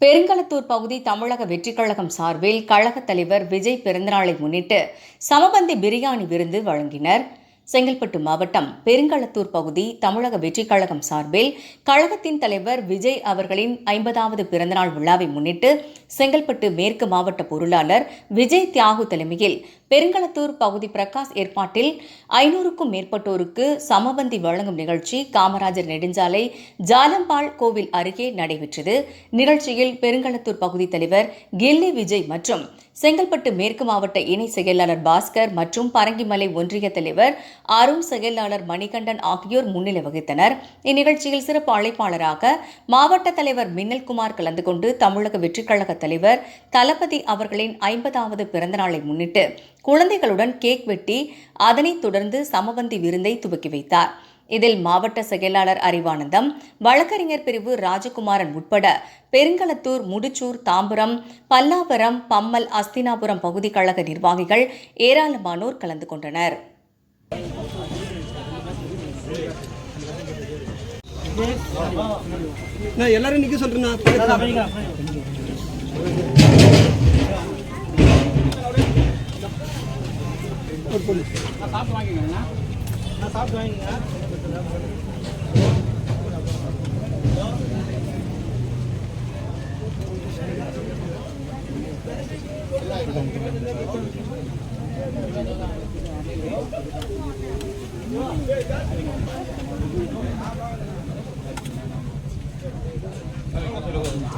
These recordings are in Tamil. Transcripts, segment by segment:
பெருங்களத்தூர் பகுதி தமிழக வெற்றிக் கழகம் சார்பில் கழகத் தலைவர் விஜய் பிறந்தநாளை முன்னிட்டு சமபந்தி பிரியாணி விருந்து வழங்கினர். செங்கல்பட்டு மாவட்டம் பெருங்களத்தூர் பகுதி தமிழக வெற்றிக் கழகம் சார்பில் கழகத்தின் தலைவர் விஜய் அவர்களின் ஐம்பதாவது பிறந்தநாள் விழாவை முன்னிட்டு செங்கல்பட்டு மேற்கு மாவட்ட பொருளாளர் விஜய் தியாகு தலைமையில் பெருங்களத்தூர் பகுதி பிரகாஷ் ஏற்பாட்டில் ஐநூறுக்கும் மேற்பட்டோருக்கு சமபந்தி வழங்கும் நிகழ்ச்சி காமராஜர் நெடுஞ்சாலை ஜாலம்பாள் கோவில் அருகே நடைபெற்றது. நிகழ்ச்சியில் பெருங்களத்தூர் பகுதி தலைவர் கில்லி விஜய் மற்றும் செங்கல்பட்டு மேற்கு மாவட்ட இணை செயலாளர் பாஸ்கர் மற்றும் பரங்கிமலை ஒன்றிய தலைவர் அருண் செயலாளர் மணிகண்டன் ஆகியோர் முன்னிலை வகித்தனர். இந்நிகழ்ச்சியில் சிறப்பு அழைப்பாளராக மாவட்ட தலைவர் மின்னல்குமார் கலந்து கொண்டு தமிழக வெற்றிக்கழக தலைவர் தளபதி அவர்களின் ஐம்பதாவது பிறந்தநாளை முன்னிட்டு குழந்தைகளுடன் கேக் வெட்டி அதனைத் தொடர்ந்து சமபந்தி விருந்தை துவக்கி வைத்தார். இதில் மாவட்ட செயலாளர் அறிவானந்தம் வழக்கறிஞர் பிரிவு ராஜகுமாரன் உட்பட பெருங்களத்தூர் முடிச்சூர் தாம்பரம் பல்லாவரம் பம்மல் அஸ்தினாபுரம் பகுதி கழக நிர்வாகிகள் ஏராளமானோர் கலந்து கொண்டனர். நான் எல்லாரும் நிக்க சொல்றேன் இருங்க இருங்க ஒரு நிமிஷம்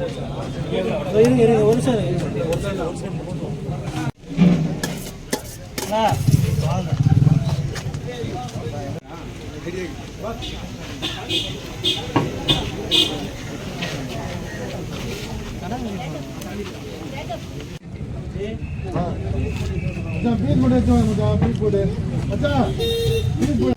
இருங்க. அண்ணா, வாங்க. மச்சான் பீட் போட்டு வச்சு பீட் போட்டு பீட் போட்டு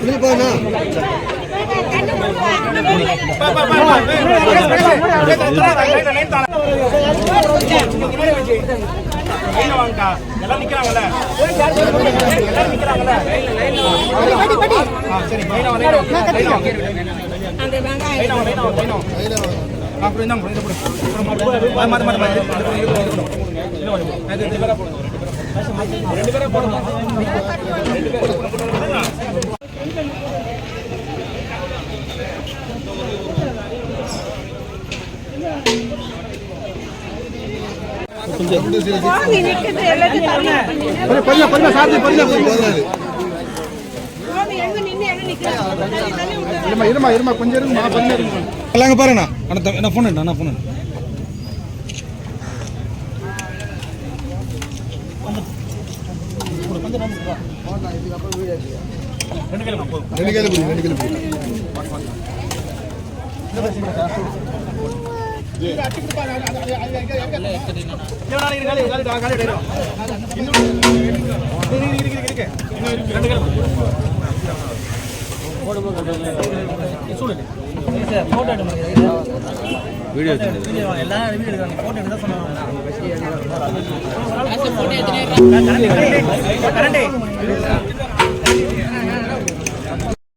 கொஞ்சம் கொஞ்சம் கொஞ்சம் சார்ஜ் கொஞ்சம் இருமா இருமா இருமா கொஞ்சம் இருமா கொஞ்சம் இருமா எல்லாங்க பாருண்ணா அண்ணா என்ன ஃபோன் அண்ணா ஃபோன் ரெண்டு கையில ரெண்டு கையில வீடியோ எல்லாம் வீடியோ எடுக்கிறாங்க. போட்டோ எடுக்க சொன்னாங்க. கரண்டி.